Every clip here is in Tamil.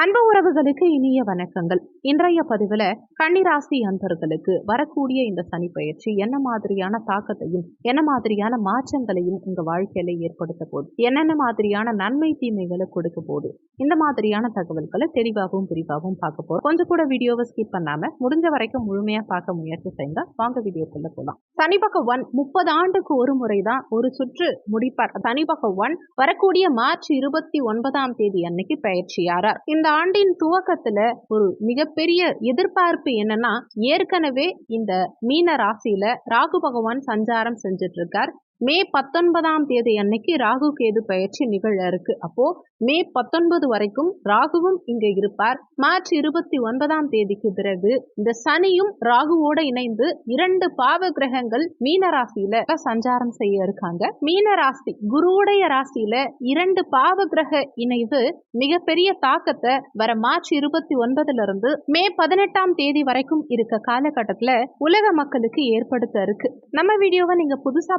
அன்பு உறவுகளுக்கு இனிய வணக்கங்கள். இன்றைய பதிவில் கன்னிராசி அன்பர்களுக்கு வரக்கூடிய இந்த சனி பயிற்சி என்ன மாதிரியான தாக்கத்தையும் என்ன மாதிரியான மாற்றங்களையும் உங்க வாழ்க்கையில ஏற்படுத்த போது என்னென்ன மாதிரியான நன்மை தீமைகளை கொடுக்க போது இந்த மாதிரியான தகவல்களை தெளிவாகவும் விரிவாகவும் பார்க்க போறோம். கொஞ்சம் கூட வீடியோவை ஸ்கிப் பண்ணாம முடிஞ்ச வரைக்கும் முழுமையா பார்க்க முயற்சி செய்தால் வாங்க வீடியோக்குள்ள போலாம். சனி பகவான் முப்பது ஆண்டுக்கு ஒரு முறை தான் ஒரு சுற்று முடிப்பார். சனி பகவான் வரக்கூடிய மார்ச் இருபத்தி ஒன்பதாம் தேதி அன்னைக்கு பயிற்சியாரார். இந்த ஆண்டின் துவக்கத்துல ஒரு மிகப்பெரிய எதிர்பார்ப்பு என்னன்னா ஏற்கனவே இந்த மீன ராசியில ராகு பகவான் சஞ்சாரம் செஞ்சுட்டு இருக்கார் மே பத்தொன்பதாம் தேதி அன்னைக்கு ராகு கேது பயிற்சி நிகழ இருக்கு. அப்போ மே பத்தொன்பது வரைக்கும் ராகுவும் இங்க இருப்பார். மார்ச் இருபத்தி ஒன்பதாம் தேதிக்கு பிறகு இந்த சனியும் ராகுவோட இணைந்து இரண்டு பாவ கிரகங்கள் மீன ராசியில சஞ்சாரம் செய்ய இருக்காங்க. மீன ராசி குருவுடைய ராசியில இரண்டு பாவ கிரக இணைவு மிகப்பெரிய தாக்கத்தை வர மார்ச் இருபத்தி ஒன்பதுல இருந்து மே பதினெட்டாம் தேதி வரைக்கும் இருக்க காலகட்டத்துல உலக மக்களுக்கு ஏற்படுத்த இருக்கு. நம்ம வீடியோவை நீங்க புதுசா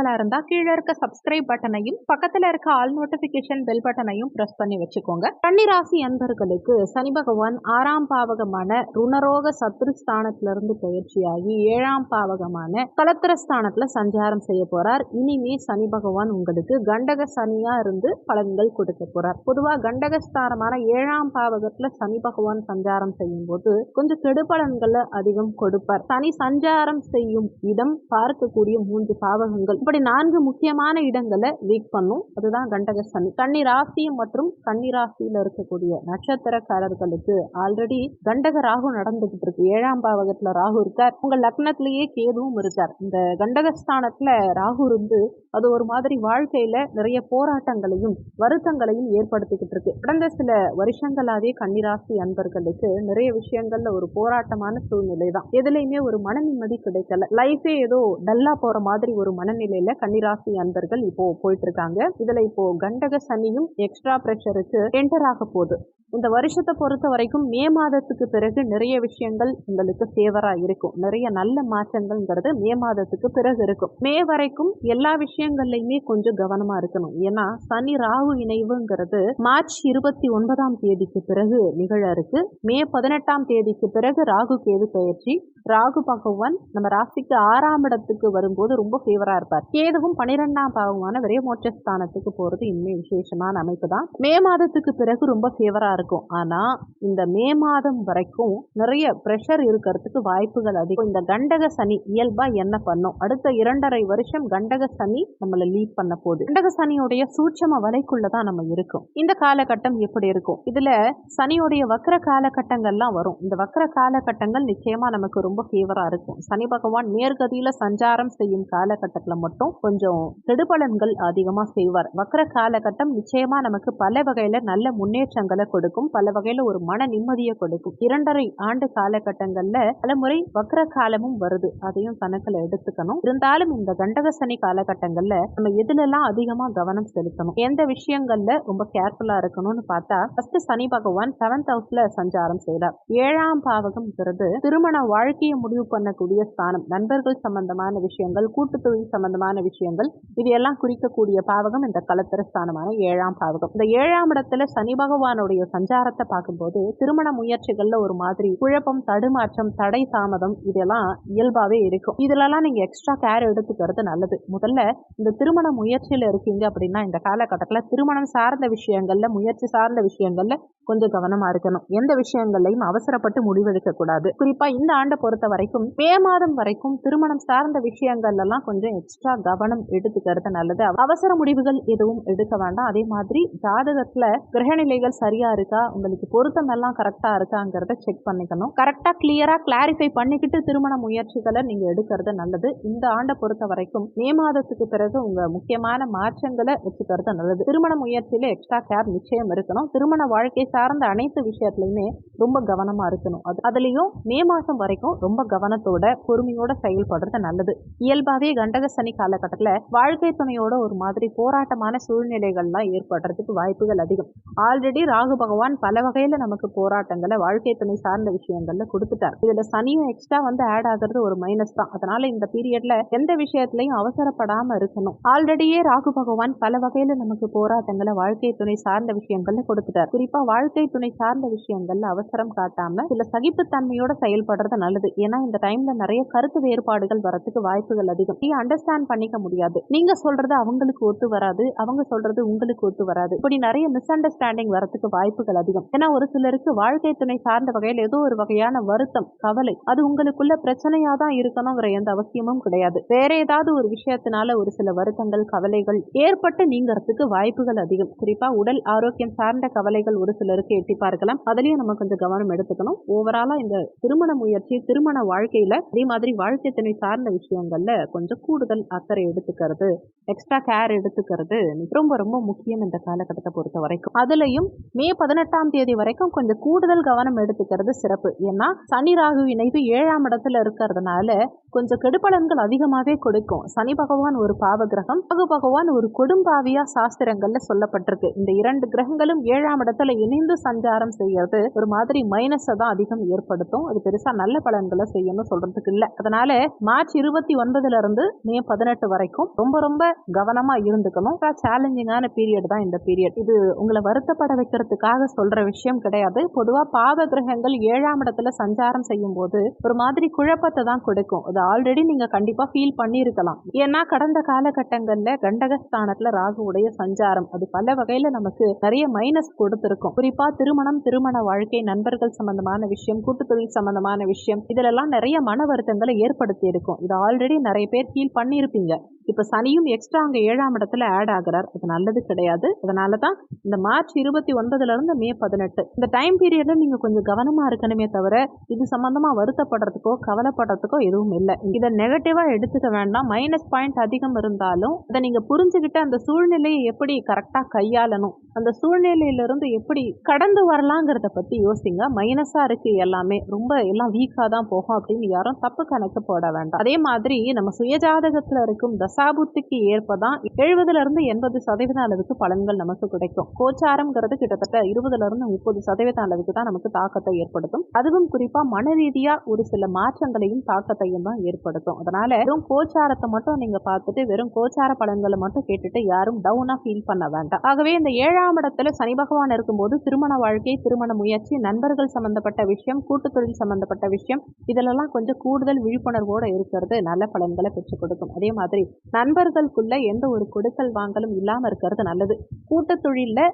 பாக்குறவங்களா இருந்தா கீழே இருக்க சப்ஸ்கிரைப் பட்டனையும் பக்கத்துல இருக்க ஆல் நோட்டிபிகேஷன் பெல் பட்டனையும் பிரஸ் பண்ணி வச்சுக்கோங்க. கன்னிராசி அன்பர்களுக்கு சனி பகவான் ஆறாம் பாவகமான ருணரோக சத்ரு ஸ்தானத்திலிருந்து பயிற்சியாகி ஏழாம் பாவகமான கலத்திர ஸ்தானத்துல சஞ்சாரம் செய்ய போறார். இனிமே சனி பகவான் உங்களுக்கு கண்டக சனியா இருந்து பலன்கள் கொடுக்க போறார். பொதுவா கண்டகஸ்தானமான ஏழாம் பாவகத்துல சனி பகவான் சஞ்சாரம் செய்யும் போது கொஞ்சம் கெடுபலன்களை அதிகம் கொடுப்பார். சனி சஞ்சாரம் செய்யும் இடம் பார்க்கக்கூடிய மூன்று பாவகங்கள். இப்படி நான்கு முக்கியமான இடங்களை வீக் பண்ணும். அதுதான் கண்டக சனி. கன்னி ராசி மற்றும் கன்னிராசியில இருக்கக்கூடிய நட்சத்திரக்காரர்களுக்கு ஆல்ரெடி கண்டக ராகு நடந்துகிட்டு இருக்கு. ஏழாம் பாவகத்துல ராகு இருக்கார். உங்க லக்னத்திலேயே கேதுவும் இருக்கார். இந்த கண்டகஸ்தானத்துல ராகு இருந்து அது ஒரு மாதிரி வாழ்க்கையில நிறைய போராட்டங்களையும் வருத்தங்களையும் ஏற்படுத்திக்கிட்டு இருக்கு. கடந்த சில வருஷங்களாவே கன்னிராசி அன்பர்களுக்கு நிறைய விஷயங்கள்ல ஒரு போராட்டமான சூழ்நிலை தான் எதுலையுமே ஒரு மன நிம்மதி கிடைக்கல லைஃபே ஏதோ டல்லா போற மாதிரி ஒரு மனநிலை நிலையில கன்னிராசி அன்பர்கள் இப்போ போயிட்டு இருக்காங்க இதுல இப்போ கண்டக சனியும் எக்ஸ்ட்ரா பிரஷருக்கு என்டர் ஆக போகுது. இந்த வருஷத்தை பொறுத்த வரைக்கும் மே மாதத்துக்கு பிறகு நிறைய விஷயங்கள் உங்களுக்கு சேவரா இருக்கும். நிறைய நல்ல மாற்றங்கள்ங்கிறது மே மாதத்துக்கு பிறகு இருக்கும். மே வரைக்கும் எல்லா விஷயங்கள்லையுமே கொஞ்சம் கவனமா இருக்கணும். ஏன்னா சனி ராகு இணைவுங்கிறது மார்ச் இருபத்தி ஒன்பதாம் தேதிக்கு பிறகு நிகழ இருக்கு. மே பதினெட்டாம் தேதிக்கு பிறகு ராகு கேது பயிற்சி ராகு பகவான் நம்ம ராசிக்கு ஆறாம் இடத்துக்கு வரும்போது ரொம்ப ஃபேவரா இருப்பார். கேதுவும் பனிரெண்டாம் பாகமான விரைமோட்சஸ்தானத்துக்கு போறது இன்னும் விசேஷமான அமைப்பு தான் மே மாதத்துக்கு பிறகு ரொம்ப ஃபேவரா இருக்கும். ஆனா இந்த மே மாதம் வரைக்கும் நிறைய ப்ரெஷர் இருக்கிறதுக்கு வாய்ப்புகள் அதிகம். இந்த கண்டக சனி இயல்பா என்ன பண்ணும்? அடுத்த இரண்டரை வருஷம் கண்டக சனி நம்மள லீட் பண்ண போகுது. கண்டக சனியுடைய சூட்சம வலைக்குள்ளதான் நம்ம இருக்கும். இந்த காலகட்டம் எப்படி இருக்கும்? இதுல சனியுடைய வக்கர காலகட்டங்கள்லாம் வரும். இந்த வக்கர காலகட்டங்கள் நிச்சயமா நமக்கு ரொம்ப ஃபேவராக இருக்கும். சனி பகவான் நேர்கதியில் சஞ்சாரம் செய்யும் காலகட்டத்துல மட்டும் கொஞ்சம் கெடுபலன்கள் அதிகமா செய்வார். வக்கர காலகட்டம் நிச்சயமா நமக்கு பல வகையில நல்ல முன்னேற்றங்களை கொடுக்கும். பல வகையில ஒரு மன நிம்மதியை கொடுக்கும். இரண்டரை ஆண்டு காலகட்டங்கள்ல பல முறை வக்கர காலமும் வருது. அதையும் கணக்குல எடுத்துக்கணும். இருந்தாலும் இந்த கண்டக சனி காலகட்டங்கள்ல நம்ம எதுலெல்லாம் அதிகமா கவனம் செலுத்தணும்? எந்த விஷயங்கள்ல ரொம்ப கேர்ஃபுல்லா இருக்கணும்னு பார்த்தா ஃபர்ஸ்ட் சனி பகவான் செவன்த் ஹவுஸ்ல சஞ்சாரம் செய்தார் ஏழாம் பாவகம்ங்கிறது திருமண வாழ்க்கை வாழ்க்கையை முடிவு பண்ணக்கூடிய ஸ்தானம். நண்பர்கள் சம்பந்தமான விஷயங்கள் கூட்டு தொழில் சம்பந்தமான விஷயங்கள் இது எல்லாம் குறிக்கக்கூடிய பாவகம் இந்த கலத்திர ஸ்தானமான ஏழாம் பாவகம். இந்த ஏழாம் இடத்துல சனி பகவானுடைய சஞ்சாரத்தை பார்க்கும்போது திருமண முயற்சிகள்ல ஒரு மாதிரி குழப்பம் தடுமாற்றம் தடை தாமதம் இதெல்லாம் இயல்பாவே இருக்கும். இதுலலாம் நீங்க எக்ஸ்ட்ரா கேர் எடுத்துக்கிறது நல்லது. முதல்ல இந்த திருமண முயற்சியில இருக்கீங்க அப்படின்னா இந்த காலகட்டத்தில் திருமணம் சார்ந்த விஷயங்கள்ல முயற்சி சார்ந்த விஷயங்கள்ல கொஞ்சம் கவனமா இருக்கணும். எந்த விஷயங்கள்லையும் அவசரப்பட்டு முடிவெடுக்க கூடாது. குறிப்பா இந்த ஆண்டு பொறுத்த வரைக்கும் மே மாதம் வரைக்கும் திருமணம் சார்ந்த விஷயங்கள் எல்லாம் கொஞ்சம் எக்ஸ்ட்ரா கவனம் எடுத்துக்கிறது நல்லது. அவசர முடிவுகள் எதுவும் எடுக்க வேண்டாம். அதே மாதிரி ஜாதகத்துல கிரகநிலைகள் சரியா இருக்கா உங்களுக்கு பொருத்தம் எல்லாம் கரெக்டா இருக்காங்கிறத செக் பண்ணிக்கணும். கரெக்டா கிளியரா கிளாரிஃபை பண்ணிக்கிட்டு திருமண முயற்சிகளை நீங்க எடுக்கிறது நல்லது. இந்த ஆண்டை பொறுத்த வரைக்கும் மே மாதத்துக்கு பிறகு உங்க முக்கியமான மாற்றங்களை வச்சுக்கிறது நல்லது. திருமண முயற்சியில எக்ஸ்ட்ரா கேர் நிச்சயம் இருக்கணும். திருமண வாழ்க்கை சார்ந்த அனைத்து விஷயத்துலையுமே ரொம்ப கவனமா இருக்கணும். அது அதுலயும் மே மாசம் வரைக்கும் ரொம்ப கவனத்தோட பொறுமையோட செயல்படுறது நல்லது. இயல்பாகவே கண்டக சனி காலகட்டத்தில் வாழ்க்கை துணையோட ஒரு மாதிரி போராட்டமான சூழ்நிலைகள்லாம் ஏற்படுறதுக்கு வாய்ப்புகள் அதிகம். ஆல்ரெடி ராகு பகவான் பல வகையில் நமக்கு போராட்டங்களை வாழ்க்கை துணை சார்ந்த விஷயங்கள்ல கொடுத்துட்டார். இதுல சனியும் எக்ஸ்ட்ரா வந்து ஆட் ஆகுறது ஒரு மைனஸ் தான். அதனால இந்த பீரியட்ல எந்த விஷயத்திலையும் அவசரப்படாம இருக்கணும். ஆல்ரெடியே ராகு பகவான் பல வகையில நமக்கு போராட்டங்களை வாழ்க்கை துணை சார்ந்த விஷயங்கள்ல கொடுத்துட்டார். குறிப்பா வாழ்க்கை துணை சார்ந்த விஷயங்கள்ல அவசரம் காட்டாம சில சகிப்புத்தன்மையோட செயல்படுறது நல்லது. ஏன்னா இந்த டைம்ல நிறைய கருத்து வேறுபாடுகள் வரத்துக்கு வாய்ப்புகள் அதிகம். நீ அண்டர்ஸ்டாண்ட் பண்ணிக்க முடியாது. நீங்க சொல்றது அவங்களுக்கு ஒத்து வராது. அவங்க சொல்றது உங்களுக்கு ஒத்து வராது. இப்படி நிறைய மிஸ் அண்டர்ஸ்டாண்டிங் வரத்துக்கு வாய்ப்புகள் அதிகம். ஏன்னா ஒரு சிலருக்கு வாழ்க்கை துணை சார்ந்த வகையில் ஏதோ ஒரு வகையான வருத்தம் கவலை அது உங்களுக்குள்ள பிரச்சனையா தான் இருக்கணுங்கிற எந்த அவசியமும் கிடையாது. வேற ஏதாவது ஒரு விஷயத்தினால ஒரு சில வருத்தங்கள் கவலைகள் ஏற்பட்டு நீங்கிறதுக்கு வாய்ப்புகள் அதிகம். குறிப்பா உடல் ஆரோக்கியம் சார்ந்த கவலைகள் ஒரு சிலருக்கு எட்டி பார்க்கலாம். அதுலயும் நம்ம கொஞ்சம் கவனம் எடுத்துக்கணும். ஓவராலா இந்த திருமண முயற்சி திருமண வாழ்க்கையில அதே மாதிரி வாழ்க்கை துணை சார்ந்த விஷயங்கள்ல கொஞ்சம் கூடுதல் அக்கறை எடுத்துக்கிறது எக்ஸ்ட்ரா கேர் எடுத்துக்கிறது ரொம்ப ரொம்ப முக்கியம் இந்த காலகட்டத்தை பொறுத்த வரைக்கும். அதுலயும் மே பதினெட்டாம் தேதி வரைக்கும் கொஞ்சம் கூடுதல் கவனம் எடுத்துக்கிறது சிறப்பு. ஏன்னா சனி ராகு இணைவு ஏழாம் இடத்துல இருக்கிறதுனால கொஞ்சம் கெடுபலன்கள் அதிகமாகவே கொடுக்கும். சனி பகவான் ஒரு பாவ கிரகம் ராகு பகவான் ஒரு கொடும்பாவியா சாஸ்திரங்கள்ல சொல்லப்பட்டிருக்கு. இந்த இரண்டு கிரகங்களும் ஏழாம் இடத்துல இணைந்து சஞ்சாரம் செய்யறது ஒரு மாதிரி மைனஸை தான் அதிகம் ஏற்படுத்தும். அது பெருசா நல்ல பலன் பலன்களை செய்யணும் சொல்றதுக்கு இல்லை. அதனால மார்ச் இருபத்தி ஒன்பதுல இருந்து மே பதினெட்டு வரைக்கும் ரொம்ப ரொம்ப கவனமா இருந்துக்கணும். சேலஞ்சிங்கான பீரியட் தான் இந்த பீரியட் இது உங்களை வருத்தப்பட வைக்கிறதுக்காக சொல்ற விஷயம் கிடையாது. பொதுவா பாவ கிரகங்கள் ஏழாம் இடத்துல சஞ்சாரம் செய்யும் போது ஒரு மாதிரி குழப்பத்தை தான் கொடுக்கும். அது ஆல்ரெடி நீங்க கண்டிப்பா ஃபீல் பண்ணியிருக்கலாம். ஏன்னா கடந்த காலகட்டங்கள்ல கண்டகஸ்தானத்துல ராகுவுடைய சஞ்சாரம். அது பல வகையில நமக்கு நிறைய மைனஸ் கொடுத்துருக்கும். குறிப்பா திருமணம் திருமண வாழ்க்கை நண்பர்கள் சம்பந்தமான விஷயம் கூட்டுத்தொழில் சம்பந்தமான விஷயம் இதுலெல்லாம் நிறைய மன வருத்தங்களை ஏற்படுத்தி இருக்கும். இது ஆல்ரெடி நிறைய பேர் ஃபீல் பண்ணியிருப்பீங்க இப்போ சனியும் எக்ஸ்ட்ரா அங்கே ஏழாம் இடத்துல ஆட் ஆகுறார். அது நல்லது கிடையாது. அதனால தான் இந்த மார்ச் இருபத்தி ஒன்பதுலேருந்து மே பதினெட்டு. இந்த டைம் பீரியடில் நீங்கள் கொஞ்சம் கவனமாக இருக்கணுமே தவிர இது சம்மந்தமாக வருத்தப்படுறதுக்கோ கவலைப்படுறதுக்கோ எதுவும் இல்லை. இதை நெகட்டிவாக எடுத்துக்க வேண்டாம். மைனஸ் பாயிண்ட் அதிகம் இருந்தாலும் அதை நீங்கள் புரிஞ்சுக்கிட்டு அந்த சூழ்நிலையை எப்படி கரெக்டாக கையாளணும் அந்த சூழ்நிலையிலிருந்து எப்படி கடந்து வரலாங்கிறத பற்றி யோசிங்க. மைனஸாக இருக்குது எல்லாமே. ரொம்ப எல்லாம் வீக்காக தான் போகும் அப்படின்னு யாரும் தப்பு கணக்கு போட வேண்டாம். அதே மாதிரி நம்ம சுயஜாதகத்தில் இருக்கும் இந்த தசாபுத்திக்கு ஏற்பதான் எழுபதுல இருந்து எண்பது சதவீத அளவுக்கு பலன்கள் நமக்கு கிடைக்கும். கோச்சாரம்ங்கிறது கிட்டத்தட்ட இருபதுல இருந்து முப்பது சதவீத அளவுக்கு தான் நமக்கு தாக்கத்தை ஏற்படுத்தும். அதுவும் குறிப்பா மன ரீதியாக ஒரு சில மாற்றங்களையும் தாக்கத்தையும் தான் ஏற்படுத்தும். அதனால வெறும் கோச்சாரத்தை மட்டும் நீங்க பார்த்துட்டு வெறும் கோச்சார பலன்களை மட்டும் கேட்டுட்டு யாரும் டவுனா ஃபீல் பண்ண வேண்டாம். ஆகவே இந்த ஏழாம் இடத்துல சனி பகவான் இருக்கும்போது திருமண வாழ்க்கை திருமண முயற்சி நண்பர்கள் சம்பந்தப்பட்ட விஷயம் கூட்டு தொழில் சம்பந்தப்பட்ட விஷயம் இதிலெல்லாம் கொஞ்சம் கூடுதல் விழிப்புணர்வோட இருக்கிறது நல்ல பலன்களை பெற்றுக் கொடுக்கும். அதே மாதிரி நண்பர்களுக்குள்ள எந்த ஒரு கொடுக்கல் வாங்கலும் இல்லாமல் இருக்கிறது நல்லது. கூட்டு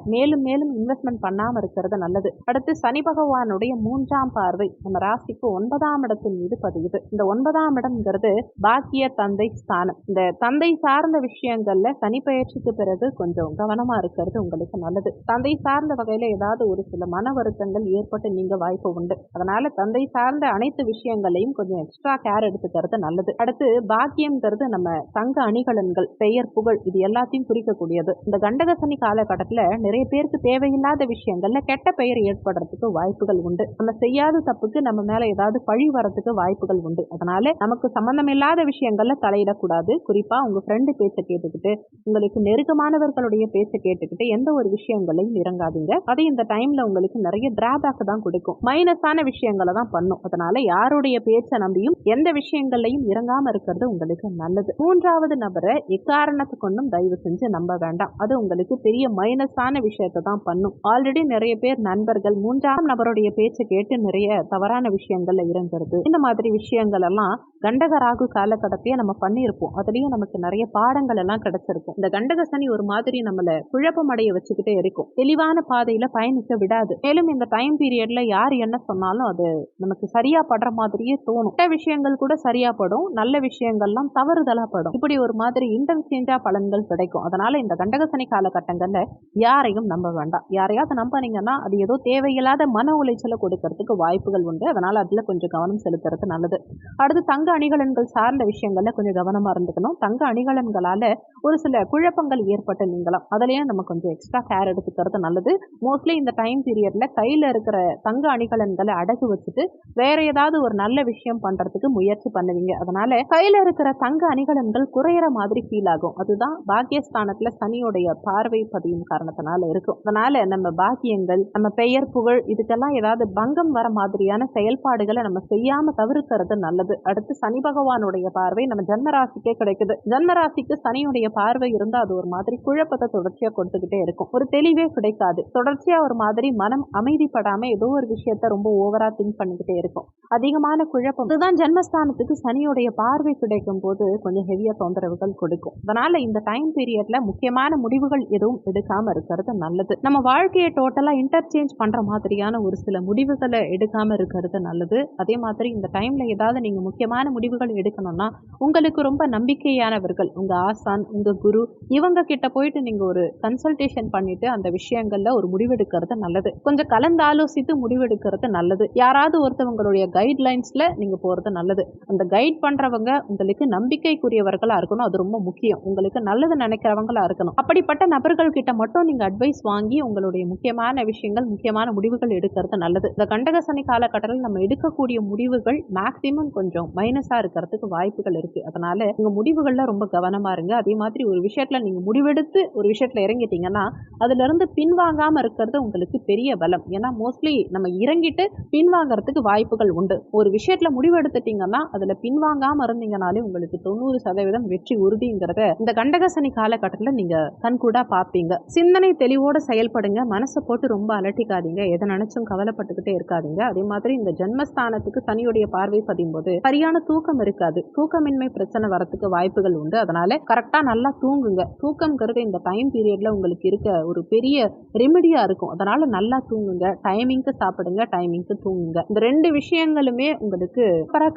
மேலும் மேலும் இன்வெஸ்ட்மெண்ட் பண்ணாமல் இருக்கிறது நல்லது. அடுத்து சனி பகவானுடைய மூன்றாம் பார்வை நம்ம ராசிக்கு ஒன்பதாம் இடத்தின் மீது பதியுது. இந்த ஒன்பதாம் இடம்ங்கிறது பாக்கிய தந்தை ஸ்தானம். இந்த தந்தை சார்ந்த விஷயங்கள்ல சனி பயிற்சிக்கு பிறகு கொஞ்சம் கவனமா இருக்கிறது உங்களுக்கு நல்லது. தந்தை சார்ந்த வகையில ஏதாவது ஒரு சில மன வருத்தங்கள் ஏற்பட்டு நீங்க வாய்ப்பு உண்டு. அதனால தந்தை சார்ந்த அனைத்து விஷயங்களையும் கொஞ்சம் எக்ஸ்ட்ரா கேர் எடுத்துக்கிறது நல்லது. அடுத்து பாக்கியம்ங்கிறது நம்ம தங்க அணிகலன்கள் பெயர் புகழ் இது எல்லாத்தையும் குறிக்கக்கூடியது. இந்த கண்டகசனி காலகட்டத்தில் காலகட்டத்துல நிறைய பேருக்கு தேவையில்லாத விஷயங்கள்ல கெட்ட பெயர் ஏற்படுறதுக்கு வாய்ப்புகள் உண்டு. நம்ம செய்யாத தப்புக்கு நம்ம மேல ஏதாவது பழி வரதுக்கு வாய்ப்புகள் உண்டு. அதனால நமக்கு சம்பந்தம் இல்லாத விஷயங்கள்ல தலையிடக்கூடாது. குறிப்பா உங்க ஃப்ரெண்டு பேச்சை கேட்டுக்கிட்டு உங்களுக்கு நெருக்கமானவர்களுடைய பேச்சை கேட்டுக்கிட்டு எந்த ஒரு விஷயங்களையும் இறங்காதீங்க. அது இந்த டைம்ல உங்களுக்கு நிறைய டிராபேக் தான் கொடுக்கும். மைனஸான விஷயங்களை தான் பண்ணும். அதனால யாருடைய பேச்சை நம்பியும் எந்த விஷயங்களையும் இறங்காம இருக்கிறது உங்களுக்கு நல்லது. மூன்றாவது நபரை எக்காரணத்தை கொண்டும் தயவு செஞ்சு நம்ப வேண்டாம். அது உங்களுக்கு பெரிய மைனஸான விஷயத்தை தான் பண்ணும். ஆல்ரெடி நிறைய பேர் நண்பர்கள் மூன்றாம் நபருடைய பேச்சை கேட்டு நிறைய தவறான விஷயங்கள்ல இறங்குறது. இந்த மாதிரி விஷயங்கள் எல்லாம் கண்டகராகு காலகட்டத்தையே நம்ம பண்ணியிருப்போம். அதுலயும் நமக்கு நிறைய பாடங்கள் எல்லாம் கிடைச்சிருக்கும். இந்த கண்டக சனி ஒரு மாதிரி நம்மள குழப்பம் அடைய வச்சுக்கிட்டே இருக்கும். தெளிவான பாதையில பயணிக்க விடாது. மேலும் இந்த டைம் பீரியட்ல யார் என்ன சொன்னாலும் அது நமக்கு சரியா படுற மாதிரியே தோணும். விஷயங்கள் கூட சரியா படும். நல்ல விஷயங்கள்லாம் தவறுதலா படும். இப்படி ஒரு மாதிரி இன்டர்சேஞ்சா பலன்கள் கிடைக்கும். அதனால் இந்த கண்டகசனி காலகட்டங்களில் யாரையும் நம்ப வேண்டாம். யாரையாவது நம்பினீங்கன்னா அது ஏதோ தேவையில்லாத மன உளைச்சலை கொடுக்கறதுக்கு வாய்ப்புகள் உண்டு. அதனால் அதில் கொஞ்சம் கவனம் செலுத்துறது நல்லது. அடுத்து தங்க அணிகலன்கள் சார்ந்த விஷயங்களில் கொஞ்சம் கவனமாக இருந்துக்கணும். தங்க அணிகலன்களால் ஒரு சில குழப்பங்கள் ஏற்பட்டு நீங்களாம் அதுலேயும் நம்ம கொஞ்சம் எக்ஸ்ட்ரா கேர் எடுத்துக்கிறது நல்லது. மோஸ்ட்லி இந்த டைம் பீரியடில் கையில் இருக்கிற தங்க அணிகலன்களை அடகு வச்சுட்டு வேற ஏதாவது ஒரு நல்ல விஷயம் பண்ணுறதுக்கு முயற்சி பண்ணுவீங்க. அதனால் கையில் இருக்கிற தங்க அணிகலன்கள் குறையிற மாதிரி ஃபீல் ஆகும். அதுதான் பாக்கியஸ்தானத்தில் சனியோடைய பார்வை பதியும் காரணத்தினால இருக்கும் அதனால நம்ம பாக்கியங்கள் நம்ம பெயர் புகழ் இதுக்கெல்லாம் ஏதாவது பங்கம் வர மாதிரியான செயல்பாடுகளை நம்ம செய்யாம தவிர்க்கிறது நல்லது. அடுத்து சனி பகவானுடைய பார்வை நம்ம ஜன்ம ராசிக்கே கிடைக்குது. ஜன்ம ராசிக்கு சனியுடைய பார்வை இருந்தா அது ஒரு மாதிரி குழப்பத்தை தொடர்ச்சியா கொடுத்துக்கிட்டே இருக்கும். ஒரு தெளிவே கிடைக்காது. தொடர்ச்சியா ஒரு மாதிரி மனம் அமைதிப்படாம ஏதோ ஒரு விஷயத்த ரொம்ப ஓவரா திங்க் பண்ணிக்கிட்டே இருக்கும். அதிகமான குழப்பம். இதுதான் ஜென்மஸ்தானத்துக்கு சனியுடைய பார்வை கிடைக்கும் போது கொஞ்சம் ஹெவியா தொந்தரவுகள் கொடுக்கும். அதனால இந்த டைம் பீரியட்ல முக்கியமான முடிவுகள் எதுவும் எடுக்காம இருக்கிறது நல்லது. நம்ம வாழ்க்கையை டோட்டலா இன்டர்சேஞ்ச் பண்ற மாதிரியான ஒரு சில முடிவுகளை எடுக்காம இருக்கிறது நல்லது. அதே மாதிரி இந்த டைம்ல ஏதாவது நீங்க முக்கியமான முடிவுகள் எடுக்கணும்னா உங்களுக்கு ரொம்ப நம்பிக்கையானவர்கள் உங்க ஆசான் உங்க குரு இவங்க கிட்ட போயிட்டு நீங்க ஒரு கன்சல்டேஷன் பண்ணிட்டு அந்த விஷயங்கள்ல ஒரு முடிவெடுக்கிறது நல்லது. கொஞ்சம் கலந்து ஆலோசித்து முடிவெடுக்கிறது நல்லது. யாராவது ஒருத்தவங்களுடைய கைட்லைன்ஸ்ல நீங்க போறது நல்லது. அந்த கைட் பண்றவங்க உங்களுக்கு நம்பிக்கைக்குரியவர்களா இருக்கணும். அது ரொம்ப முக்கியம். உங்களுக்கு நல்லது நினைக்கிறவங்களா இருக்கணும். அப்படிப்பட்ட நபர்கள் கிட்ட மட்டும் நீங்க அட்வைஸ் வாங்கி உங்களுடைய முக்கியமான விஷயங்கள் முக்கியமான முடிவுகள் எடுக்கிறது நல்லது. இந்த கண்டக சனி காலகட்டத்தில் நம்ம எடுக்கக்கூடிய முடிவுகள் மேக்சிமம் கொஞ்சம் மைனஸா இருக்கிறதுக்கு வாய்ப்புகள் இருக்கு. அதனால உங்க முடிவுகள்ல ரொம்ப கவனமா இருங்க. அதே மாதிரி ஒரு விஷயத்துல நீங்க முடிவெடுத்து ஒரு விஷயத்துல இறங்கிட்டீங்கன்னா அதுல இருந்து பின்வாங்காம இருக்கிறது உங்களுக்கு பெரிய பலம். ஏன்னா மோஸ்ட்லி நம்ம இறங்கிட்டு பின்வாங்கறதுக்கு வாய்ப்புகள் உண்டு. ஒரு விஷயத்துல முடிவெடுத்துட்டீங்கன்னா அதுல பின்வாங்காம இருந்தீங்கனாலே உங்களுக்கு தொண்ணூறு சதவீதம் வெற்றி உறுதிங்கிறத இந்த கண்டகசனி காலகட்டத்தில் நீங்க கண்கூடா பார்ப்பீங்க சிந்தனை தெளிவோட செயல்படுங்க. மனசை போட்டு ரொம்ப அலட்டிக்காதீங்க. எதை நினைச்சும் கவலைப்பட்டுக்கிட்டே இருக்காதீங்க. அதே மாதிரி இந்த ஜென்மஸ்தானத்துக்கு சனியுடைய பார்வை பதியும் போது சரியான தூக்கம் இருக்காது. தூக்கமின்மை பிரச்சனை வரத்துக்கு வாய்ப்புகள் உண்டு. அதனால கரெக்டா நல்லா தூங்குங்க. தூக்கம்ங்கிறது இந்த டைம் பீரியட்ல உங்களுக்கு இருக்க ஒரு பெரிய ரெமிடியா இருக்கும். அதனால நல்லா தூங்குங்க. டைமிங்க்கு சாப்பிடுங்க. டைமிங்க்கு தூங்குங்க. இந்த ரெண்டு விஷயங்களுமே உங்களுக்கு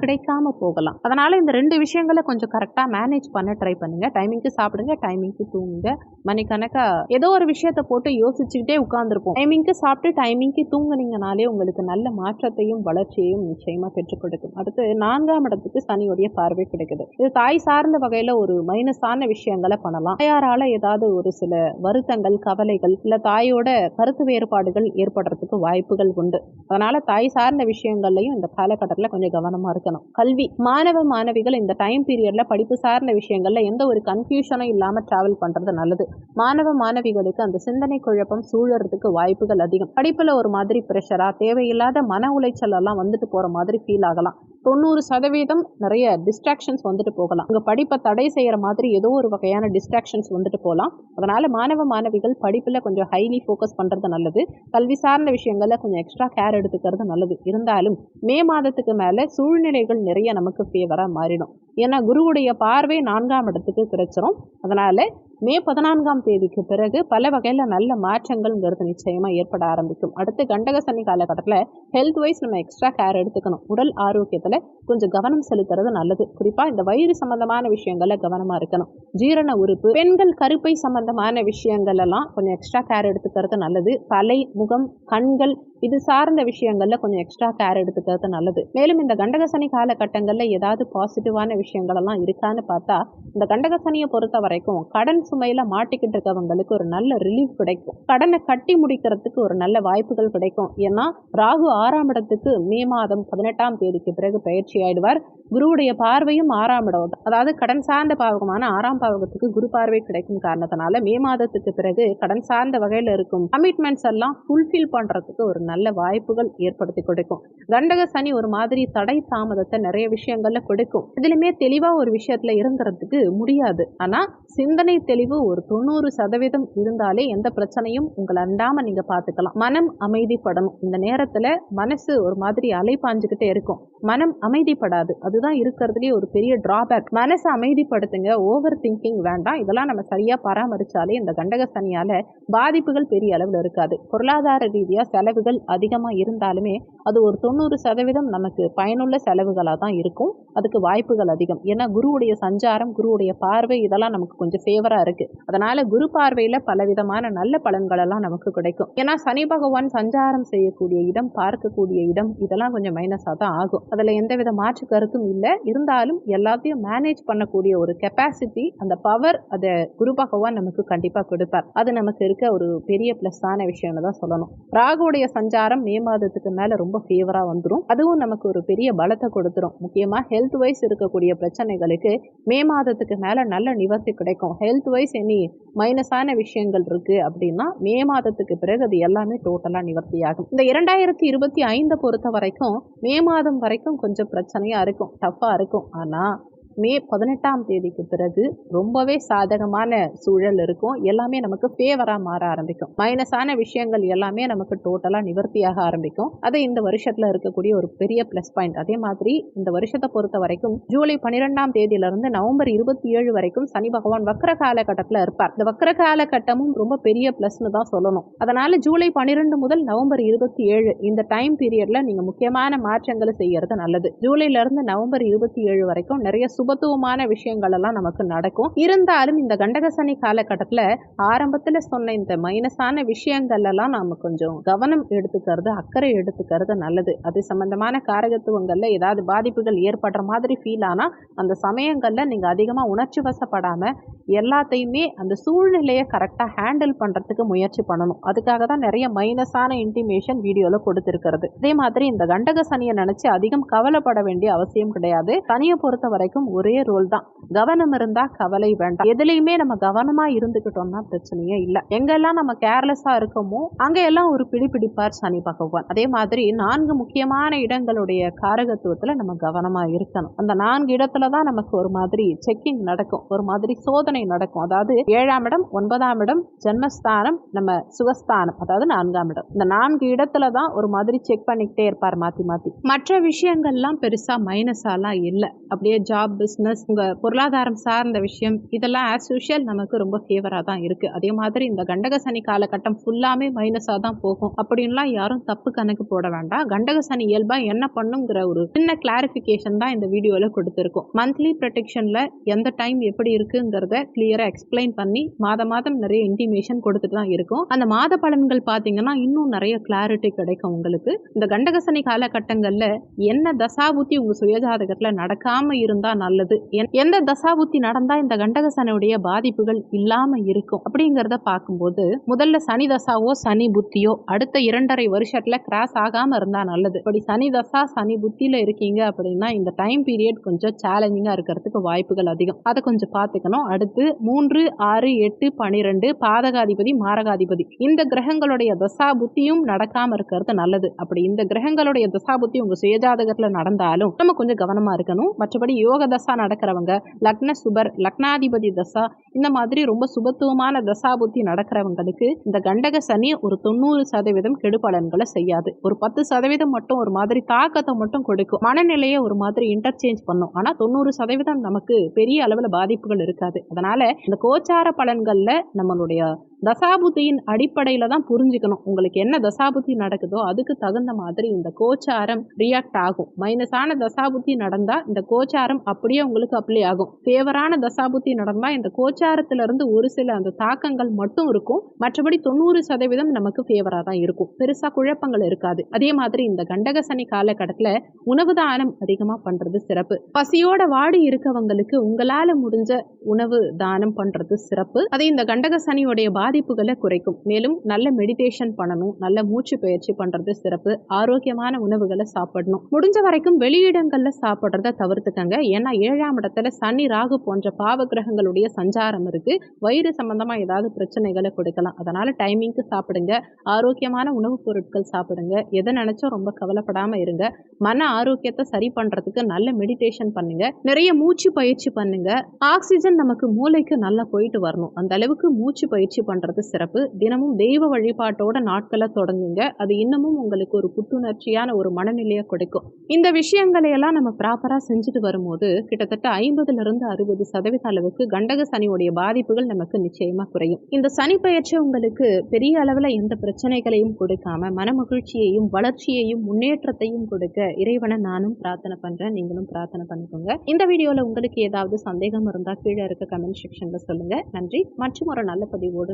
கிடைக்காம போகலாம். அதனால இந்த ரெண்டு விஷயங்களை கொஞ்சம் கரெக்டா மேனேஜ் பண்ண ட்ரை பண்ணுங்க. டைமிங்க்கு சாப்பிடுங்க டைமிங்க்கு தூங்குங்க. மணிக்கணக்கா ஏதோ ஒரு விஷயத்த போட்டு யோசிச்சுக்கிட்டே உட்காந்துருப்போம் டைமிங்க்கு சாப்பிட்டு டைமிங்க்கு தூங்குனீங்கனாலே உங்களுக்கு நல்ல மாற்றத்தையும் வளர்ச்சியையும் நிச்சயமா பெற்றுக் கொடுக்கும். அடுத்து நான்காம் இடத்துக்கு சனியுடைய பார்வை கிடைக்குது. இது தாய் சார்ந்த வகையில ஒரு மைனஸான விஷயங்களை பண்ணலாம். தாயாரால ஏதாவது ஒரு சில வருத்தங்கள் கவலைகள் இல்ல தாயோட கருத்து வேறுபாடுகள் ஏற்படுறதுக்கு வாய்ப்புகள் உண்டு. அதனால தாய் சார்ந்த விஷயங்கள்லையும் இந்த காலகட்டத்தில் கொஞ்சம் கவனமா இருக்கணும். கல்வி மாணவ மாணவிகள் இந்த டைம் பீரியட்ல படிப்பு சார்ந்த விஷயங்கள்ல எந்த ஒரு கன்ஃபியூஷனும் இல்லாம டிராவல் பண்றது நல்லது. மாணவ மாணவிகளுக்கு அந்த சிந்தனை குழப்பம் சூழறதுக்கு வாய்ப்புகள் அதிகம். படிப்புல ஒரு மாதிரி ப்ரெஷராக தேவையில்லாத மன உளைச்சல் எல்லாம் வந்துட்டு போற மாதிரி ஃபீல் ஆகலாம். தொண்ணூறு சதவீதம் நிறைய டிஸ்ட்ராக்ஷன்ஸ் வந்துட்டு போகலாம். உங்கள் படிப்பை தடை செய்கிற மாதிரி ஏதோ ஒரு வகையான டிஸ்ட்ராக்ஷன்ஸ் வந்துட்டு போகலாம். அதனால் மாணவ மாணவிகள் படிப்பில் கொஞ்சம் ஹைலி ஃபோக்கஸ் பண்ணுறது நல்லது. கல்வி சார்ந்த விஷயங்களில் கொஞ்சம் எக்ஸ்ட்ரா கேர் எடுத்துக்கிறது நல்லது. இருந்தாலும் மே மாதத்துக்கு மேலே சூழ்நிலைகள் நிறைய நமக்கு ஃபேவராக மாறிடும். ஏன்னா குருவுடைய பார்வை நான்காம் இடத்துக்கு கிடைச்சிரும். அதனால் மே பதினான்காம் தேதிக்கு பிறகு பல வகையில் நல்ல மாற்றங்கள்ங்கிறது நிச்சயமாக ஏற்பட ஆரம்பிக்கும். அடுத்து கண்டக சனி காலகட்டத்தில் ஹெல்த் வைஸ் நம்ம எக்ஸ்ட்ரா கேர் எடுத்துக்கணும். உடல் ஆரோக்கியத்தில் கொஞ்சம் கவனம் செலுத்துறது நல்லது. குறிப்பாக இந்த வயிறு சம்பந்தமான விஷயங்களில் கவனமாக இருக்கணும். ஜீரண உறுப்பு பெண்கள் கருப்பை சம்பந்தமான விஷயங்கள் எல்லாம் கொஞ்சம் எக்ஸ்ட்ரா கேர் எடுத்துக்கிறது நல்லது. தலை முகம் கண்கள் இது சார்ந்த விஷயங்கள்ல கொஞ்சம் எக்ஸ்ட்ரா கேர் எடுத்துக்கிறது நல்லது. மேலும் இந்த கண்டகசனி காலகட்டங்களில் காலகட்டங்கள்ல ஏதாவது பாசிட்டிவான விஷயங்கள் எல்லாம் இருக்கான்னு பார்த்தா இந்த கண்டகசனியை பொறுத்த வரைக்கும் கடன் சுமையில மாட்டிக்கிட்டு இருக்கவங்களுக்கு ஒரு நல்ல ரிலீஃப் கிடைக்கும். கடனை கட்டி முடிக்கிறதுக்கு ஒரு நல்ல வாய்ப்புகள் கிடைக்கும். ஏன்னா ராகு ஆறாம் இடத்துக்கு மே மாதம் பதினெட்டாம் தேதிக்கு பிறகு பயிற்சி ஆயிடுவார். குருவுடைய பார்வையும் ஆறாம் இடம். அதாவது கடன் சார்ந்த பாவகமான ஆறாம் பாவகத்துக்கு குரு பார்வை கிடைக்கும் காரணத்தினால மே மாதத்துக்கு பிறகு கடன் சார்ந்த வகையில் இருக்கும் கமிட்மெண்ட்ஸ் எல்லாம் ஃபுல்ஃபில் பண்றதுக்கு ஒரு நல்ல வாய்ப்புகள் ஏற்படுத்தி கொடுக்கும். கண்டக சனி ஒரு மாதிரி தடை தாமதத்தை நிறைய விஷயங்கள்ல கொடுக்கும். இதுலயுமே தெளிவா ஒரு விஷயத்துல இருந்துறதுக்கு முடியாது. ஆனா சிந்தனை தெளிவு ஒரு தொண்ணூறு சதவீதம் இருந்தாலே எந்த பிரச்சனையும் உங்களை அண்டாம நீங்க பாத்துக்கலாம். மனம் அமைதிப்படணும். இந்த நேரத்துல மனசு ஒரு மாதிரி அலைப்பாஞ்சுக்கிட்டே இருக்கும். மனம் அமைதிப்படாது. அது அதுதான் இருக்கிறதுலேயே ஒரு பெரிய டிராபேக் மனசை அமைதிப்படுத்துங்க. ஓவர் திங்கிங் வேண்டாம். இதெல்லாம் நம்ம சரியாக பராமரித்தாலே இந்த கண்டக சனியால் பாதிப்புகள் பெரிய அளவில் இருக்காது. பொருளாதார ரீதியாக செலவுகள் செலவுகள் அதிகமாக இருந்தாலுமே அது ஒரு தொண்ணூறு சதவீதம் நமக்கு பயனுள்ள செலவுகளாக தான் இருக்கும். அதுக்கு வாய்ப்புகள் அதிகம். ஏன்னா குருவுடைய சஞ்சாரம் குருவுடைய பார்வை இதெல்லாம் நமக்கு கொஞ்சம் ஃபேவராக இருக்குது அதனால் குரு பார்வையில் பலவிதமான நல்ல பலன்களெல்லாம் நமக்கு கிடைக்கும். ஏன்னா சனி பகவான் சஞ்சாரம் செய்யக்கூடிய இடம் பார்க்கக்கூடிய இடம் இதெல்லாம் கொஞ்சம் மைனஸாக தான் ஆகும். அதில் எந்தவித மாற்று கருத்தும் இல்லை இருந்தாலும் எல்லாத்தையும் மேனேஜ் பண்ணக்கூடிய ஒரு கெப்பாசிட்டி அந்த பவர் அதை குரு பகவான் நமக்கு கண்டிப்பாக கொடுப்பார். அது நமக்கு இருக்க ஒரு பெரிய ப்ளஸ்ஸான விஷயம்னு தான் சொல்லணும். ராகுடைய சஞ்சாரம் மே மாதத்துக்கு மேலே ரொம்ப ஃபேவராக வந்துடும் அதுவும் நமக்கு ஒரு பெரிய பலத்தை கொடுத்துரும். முக்கியமாக ஹெல்த் வைஸ் இருக்கக்கூடிய பிரச்சனைகளுக்கு மே மாதத்துக்கு மேலே நல்ல நிவர்த்தி கிடைக்கும். ஹெல்த் வைஸ் எனி மைனஸான விஷயங்கள் இருக்குது அப்படின்னா மே மாதத்துக்கு பிறகு அது எல்லாமே டோட்டலாக நிவர்த்தி ஆகும் இந்த இரண்டாயிரத்தி இருபத்தி ஐந்தை பொறுத்த வரைக்கும் மே மாதம் வரைக்கும் கொஞ்சம் பிரச்சனையாக இருக்கும். டஃப்பாக இருக்கும். ஆனால் மே பதினெட்டாம் தேதிக்கு பிறகு ரொம்பவே சாதகமான சூழல் இருக்கும். எல்லாமே நமக்கு ஃபேவராக மாற ஆரம்பிக்கும். மைனஸான விஷயங்கள் எல்லாமே நமக்கு டோட்டலாக நிவர்த்தியாக ஆரம்பிக்கும். அது இந்த வருஷத்தில் இருக்கக்கூடிய ஒரு பெரிய ப்ளஸ் பாயிண்ட் அதே மாதிரி இந்த வருஷத்தை பொறுத்த வரைக்கும் ஜூலை பன்னிரெண்டாம் தேதியிலிருந்து நவம்பர் இருபத்தி ஏழு வரைக்கும் சனி பகவான் வக்கர காலகட்டத்தில் இருப்பார். இந்த வக்கர காலகட்டமும் ரொம்ப பெரிய ப்ளஸ்னு தான் சொல்லணும். அதனால ஜூலை பன்னிரெண்டு முதல் நவம்பர் இருபத்தி ஏழு இந்த டைம் பீரியட்ல நீங்க முக்கியமான மாற்றங்களை செய்யறது நல்லது. ஜூலைல இருந்து நவம்பர் இருபத்தி ஏழு வரைக்கும் நிறைய சுப சுபத்துவமான விஷயங்கள் எல்லாம் நமக்கு நடக்கும். இருந்தாலும் இந்த கண்டகசனி காலகட்டத்தில் ஆரம்பத்தில் சொன்ன இந்த மைனஸான விஷயங்கள் எல்லாம் நாம கொஞ்சம் கவனம் எடுத்துக்கிறது அக்கறை எடுத்துக்கிறது நல்லது. அது சம்பந்தமான காரகத்துவங்களில் ஏதாவது பாதிப்புகள் ஏற்படுற மாதிரி ஃபீல் ஆனால் அந்த சமயங்களில் நீங்கள் அதிகமாக உணர்ச்சி வசப்படாமல் எல்லாத்தையுமே அந்த சூழ்நிலையை கரெக்டாக ஹேண்டில் பண்ணுறதுக்கு முயற்சி பண்ணணும். அதுக்காக தான் நிறைய மைனஸான இன்டிமேஷன் வீடியோவில் கொடுத்துருக்கிறது. அதே மாதிரி இந்த கண்டக சனியை நினச்சி அதிகம் கவலைப்பட வேண்டிய அவசியம் கிடையாது. சனியை பொறுத்த வரைக்கும் ஒரே ரோல் தான். கவனம் இருந்தால் கவலை வேண்டாம். எதுலேயுமே நம்ம கவனமாக இருந்துக்கிட்டோம்னா பிரச்சனையே இல்லை. எங்கெல்லாம் நம்ம கேர்லெஸ்ஸாக இருக்கோமோ அங்கே எல்லாம் ஒரு பிடி பிடிப்பார் சனி பகவான். அதே மாதிரி நான்கு முக்கியமான இடங்களுடைய காரகத்துவத்தில் நம்ம கவனமாக இருக்கணும். அந்த நான்கு இடத்துல தான் நமக்கு ஒரு மாதிரி செக்கிங் நடக்கும். ஒரு மாதிரி சோதனை நடக்கும். அதாவது ஏழாம் இடம் ஒன்பதாம் இடம் ஜென்மஸ்தானம் நம்ம சுகஸ்தானம் அதாவது நான்காம் இடம். இந்த நான்கு இடத்துல தான் ஒரு மாதிரி செக் பண்ணிக்கிட்டே இருப்பார் மாற்றி மாற்றி மற்ற விஷயங்கள்லாம் பெருசாக மைனஸாலாம் இல்லை. அப்படியே ஜாப் பிஸ்னஸ் உங்கள் பொருளாதாரம் சார்ந்த விஷயம் இதெல்லாம் ஆஸ் யூஷுவல் நமக்கு ரொம்ப ஃபேவராக தான் இருக்குது அதே மாதிரி இந்த கண்டக சனி காலகட்டம் ஃபுல்லாமே மைனஸாக தான் போகும். அப்படின்லாம் யாரும் தப்பு கணக்கு போட வேண்டாம். கண்டக சனி இயல்பாக என்ன பண்ணுங்கிற ஒரு சின்ன கிளாரிஃபிகேஷன் தான் இந்த வீடியோவில் கொடுத்துருக்கோம். மந்த்லி ப்ரொடெக்ஷனில் எந்த டைம் எப்படி இருக்குங்கிறத கிளியராக எக்ஸ்பிளைன் பண்ணி மாத மாதம் நிறைய இன்டிமேஷன் கொடுத்துட்டு தான் இருக்கும். அந்த மாத பலன்கள் பார்த்தீங்கன்னா இன்னும் நிறைய கிளாரிட்டி கிடைக்கும் உங்களுக்கு. இந்த கண்டகசனி காலகட்டங்களில் என்ன தசாபுத்தி உங்கள் சுயஜாதகத்தில் நடக்காமல் இருந்தால் நல்லது? எந்த தசாபுத்தி நடந்தால் இந்த கண்டகசனுடைய பாதிப்புகள் இல்லாமல் இருக்கும்? அப்படிங்கிறத பார்க்கும்போது முதல்ல சனி தசாவோ சனி புத்தியோ அடுத்த இரண்டரை வருஷத்தில் கிராஸ் ஆகாமல் இருந்தால் நல்லது. இப்படி சனி தசா சனி புத்தியில் இருக்கீங்க அப்படின்னா இந்த டைம் பீரியட் கொஞ்சம் சேலஞ்சிங்காக இருக்கிறதுக்கு வாய்ப்புகள் அதிகம். அதை கொஞ்சம் பார்த்துக்கணும். அடுத்து மூன்று ஆறு எட்டு பனிரெண்டு பாதகாதிபதி மாரகாதிபதி. இந்த கிரகங்களுடைய தசா புத்தியும் நடக்காமல் இருக்கிறது நல்லது. அப்படி இந்த கிரகங்களுடைய தசா புத்தி உங்கள் சுயஜாதகத்தில் நடந்தாலும் நம்ம கொஞ்சம் கவனமாக இருக்கணும். மற்றபடி யோக தசா நடக்கிறவங்க லக்ன சுபர் லக்னாதிபதி தசா இந்த மாதிரி ரொம்ப சுபத்துவமான தசா புத்தி நடக்கிறவங்களுக்கு இந்த கண்டக சனி ஒரு தொண்ணூறு சதவீதம் கெடுபலன்களை செய்யாது. ஒரு பத்து சதவீதம் மட்டும் ஒரு மாதிரி தாக்கத்தை மட்டும் கொடுக்கும். மனநிலையை ஒரு மாதிரி இன்டர்சேஞ்ச் பண்ணும். ஆனால் தொண்ணூறு சதவீதம் நமக்கு பெரிய அளவில் பாதிப்புகள் இருக்காது. அதனால இந்த கோச்சார பலன்களில் நம்மளுடைய தசாபுத்தியின் அடிப்படையில் தான் புரிஞ்சுக்கணும். உங்களுக்கு என்ன தசாபுத்தி நடக்குதோ அதுக்கு தகுந்த மாதிரி இந்த கோச்சாரம் ரியாக்ட் ஆகும். மைனஸான தசாபுத்தி நடந்தால் இந்த கோச்சாரம் அப்படியே உங்களுக்கு அப்ளை ஆகும். ஃபேவரான தசாபுத்தி நடந்தால் இந்த கோச்சாரத்திலிருந்து ஒரு சில அந்த தாக்கங்கள் மட்டும் இருக்கும். மற்றபடி தொண்ணூறு சதவீதம் நமக்கு ஃபேவராக தான் இருக்கும். பெருசாக குழப்பங்கள் இருக்காது. அதே மாதிரி இந்த கண்டக சனி காலகட்டத்தில் உணவு தானம் அதிகமாக பண்ணுறது சிறப்பு. பசியோட வாடி இருக்கவங்களுக்கு உங்களால் முடிஞ்ச உணவு தானம் பண்ணுறது சிறப்பு. அதே இந்த கண்டக சனியோடைய பாதிப்புகளை குறைக்கும். மேலும் நல்ல மெடிடேஷன் பண்ணணும் நல்ல மூச்சு பயிற்சி பண்ணுறது சிறப்பு. ஆரோக்கியமான உணவுகளை சாப்பிடணும். முடிஞ்ச வரைக்கும் வெளியிடங்களில் சாப்பிட்றத தவிர்த்துக்கங்க. ஏன்னா ஏழாம் இடத்துல சனி ராகு போன்ற பாவ கிரகங்களுடைய சஞ்சாரம் இருக்கு. வயிறு சம்பந்தமாக ஏதாவது பிரச்சனைகளை கொடுக்கலாம். அதனால டைமிங்க்கு சாப்பிடுங்க. ஆரோக்கியமான உணவுப் பொருட்கள் சாப்பிடுங்க. எதை நினைச்சோ ரொம்ப கவலைப்படாமல் இருங்க. மன ஆரோக்கியத்தை சரி பண்ணுறதுக்கு நல்ல மெடிடேஷன் பண்ணுங்க. நிறைய மூச்சு பயிற்சி பண்ணுங்க. ஆக்சிஜன் நமக்கு மூளைக்கு நல்லா போயிட்டு வரணும். அந்த அளவுக்கு மூச்சு பயிற்சி பண்ண பண்ணுறது சிறப்பு. தினமும் தெய்வ வழிபாட்டோட நாட்களை தொடங்குங்க. அது இன்னமும் உங்களுக்கு ஒரு புத்துணர்ச்சியான ஒரு மனநிலையை கொடுக்கும். இந்த விஷயங்களை எல்லாம் நம்ம ப்ராப்பராக செஞ்சுட்டு வரும்போது கிட்டத்தட்ட ஐம்பதுலேருந்து அறுபது சதவீத அளவுக்கு கண்டக சனியுடைய பாதிப்புகள் நமக்கு நிச்சயமாக குறையும். இந்த சனி பயிற்சி உங்களுக்கு பெரிய அளவில் எந்த பிரச்சனைகளையும் கொடுக்காம மன மகிழ்ச்சியையும் வளர்ச்சியையும் முன்னேற்றத்தையும் கொடுக்க இறைவனை நானும் பிரார்த்தனை பண்ணுறேன் நீங்களும் பிரார்த்தனை பண்ணிக்கோங்க. இந்த வீடியோவில் உங்களுக்கு ஏதாவது சந்தேகம் இருந்தால் கீழே இருக்க கமெண்ட் செக்ஷனில் சொல்லுங்கள் நன்றி. மற்றும் ஒரு நல்ல பதிவோடு